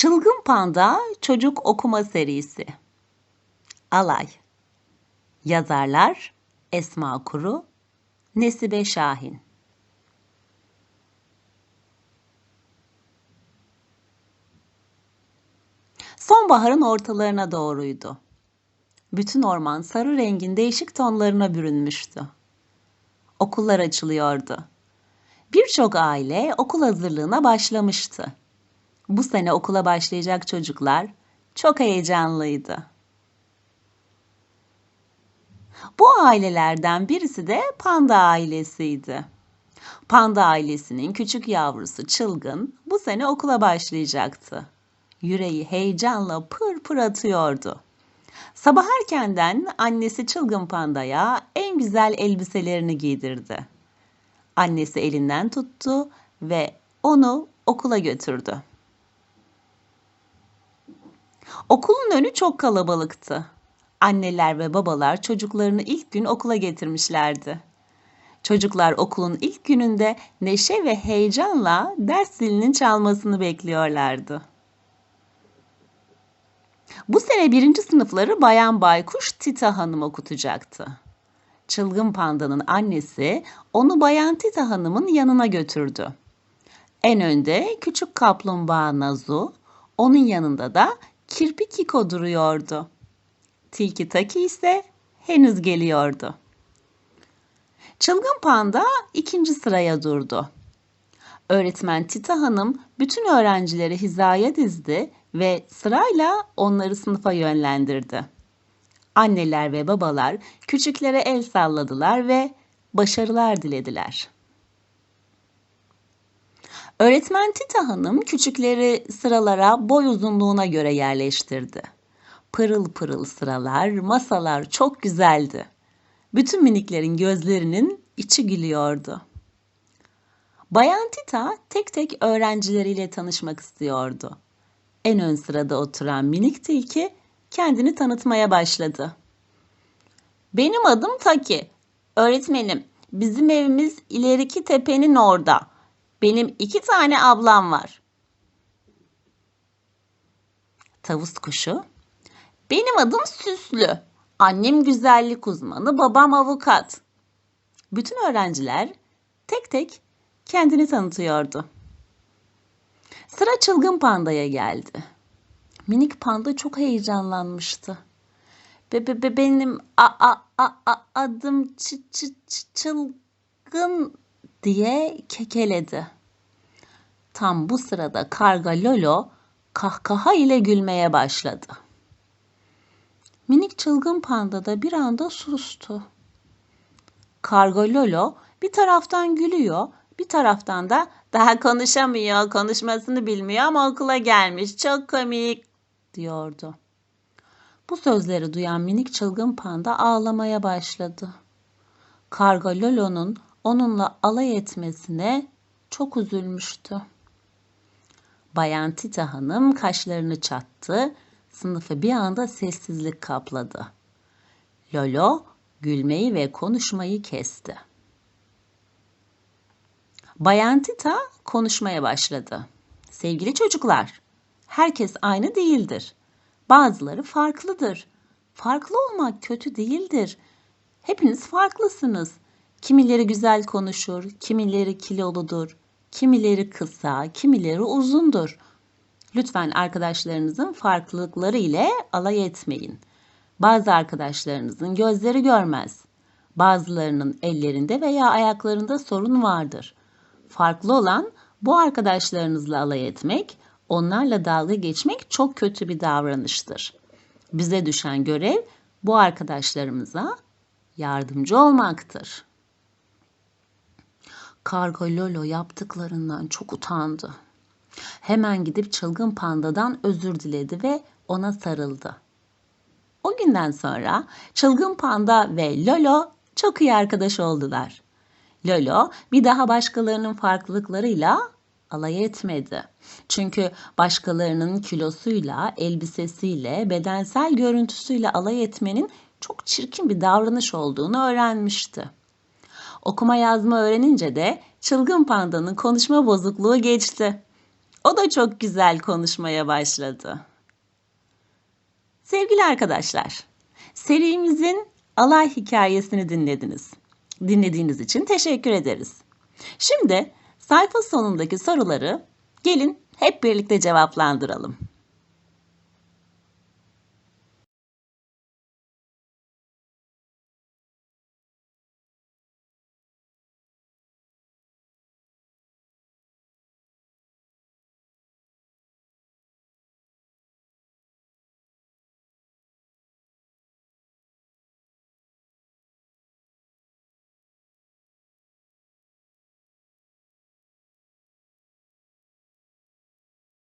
Çılgın Panda Çocuk Okuma Serisi Alay Yazarlar Esma Kuru Nesibe Şahin Sonbaharın ortalarına doğruydu. Bütün orman sarı rengin değişik tonlarına bürünmüştü. Okullar açılıyordu. Birçok aile okul hazırlığına başlamıştı. Bu sene okula başlayacak çocuklar çok heyecanlıydı. Bu ailelerden birisi de panda ailesiydi. Panda ailesinin küçük yavrusu Çılgın bu sene okula başlayacaktı. Yüreği heyecanla pır pır atıyordu. Sabah erkenden annesi Çılgın Panda'ya en güzel elbiselerini giydirdi. Annesi elinden tuttu ve onu okula götürdü. Okulun önü çok kalabalıktı. Anneler ve babalar çocuklarını ilk gün okula getirmişlerdi. Çocuklar okulun ilk gününde neşe ve heyecanla ders zilinin çalmasını bekliyorlardı. Bu sene birinci sınıfları Bayan Baykuş Tita Hanım okutacaktı. Çılgın Panda'nın annesi onu Bayan Tita Hanım'ın yanına götürdü. En önde küçük kaplumbağa Nazu, onun yanında da Kirpi Kiko duruyordu. Tilki Taki ise henüz geliyordu. Çılgın Panda ikinci sıraya durdu. Öğretmen Tita Hanım bütün öğrencileri hizaya dizdi ve sırayla onları sınıfa yönlendirdi. Anneler ve babalar küçüklere el salladılar ve başarılar dilediler. Öğretmen Tita Hanım küçükleri sıralara boy uzunluğuna göre yerleştirdi. Pırıl pırıl sıralar, masalar çok güzeldi. Bütün miniklerin gözlerinin içi gülüyordu. Bayan Tita tek tek öğrencileriyle tanışmak istiyordu. En ön sırada oturan minik tilki kendini tanıtmaya başladı. Benim adım Taki. Öğretmenim, bizim evimiz ileriki tepenin orada. Benim iki tane ablam var. Tavus kuşu. Benim adım Süslü. Annem güzellik uzmanı, babam avukat. Bütün öğrenciler tek tek kendini tanıtıyordu. Sıra çılgın pandaya geldi. Minik panda çok heyecanlanmıştı. Be, be, be benim a, a, a, a, adım çı, çı, çı, çılgın diye kekeledi. Tam bu sırada karga Lolo kahkaha ile gülmeye başladı. Minik çılgın panda da bir anda sustu. Karga Lolo bir taraftan gülüyor, bir taraftan da daha konuşamıyor, konuşmasını bilmiyor ama okula gelmiş. Çok komik diyordu. Bu sözleri duyan minik çılgın panda ağlamaya başladı. Karga Lolo'nun onunla alay etmesine çok üzülmüştü. Bayan Tita Hanım kaşlarını çattı, sınıfı bir anda sessizlik kapladı. Lolo gülmeyi ve konuşmayı kesti. Bayan Tita konuşmaya başladı. Sevgili çocuklar, herkes aynı değildir. Bazıları farklıdır. Farklı olmak kötü değildir. Hepiniz farklısınız. Kimileri güzel konuşur, kimileri kiloludur, kimileri kısa, kimileri uzundur. Lütfen arkadaşlarınızın farklılıkları ile alay etmeyin. Bazı arkadaşlarınızın gözleri görmez. Bazılarının ellerinde veya ayaklarında sorun vardır. Farklı olan bu arkadaşlarınızla alay etmek, onlarla dalga geçmek çok kötü bir davranıştır. Bize düşen görev bu arkadaşlarımıza yardımcı olmaktır. Karga Lolo yaptıklarından çok utandı. Hemen gidip çılgın pandadan özür diledi ve ona sarıldı. O günden sonra çılgın panda ve Lolo çok iyi arkadaş oldular. Lolo bir daha başkalarının farklılıklarıyla alay etmedi. Çünkü başkalarının kilosuyla, elbisesiyle, bedensel görüntüsüyle alay etmenin çok çirkin bir davranış olduğunu öğrenmişti. Okuma yazma öğrenince de çılgın pandanın konuşma bozukluğu geçti. O da çok güzel konuşmaya başladı. Sevgili arkadaşlar, serimizin alay hikayesini dinlediniz. Dinlediğiniz için teşekkür ederiz. Şimdi sayfa sonundaki soruları gelin hep birlikte cevaplandıralım.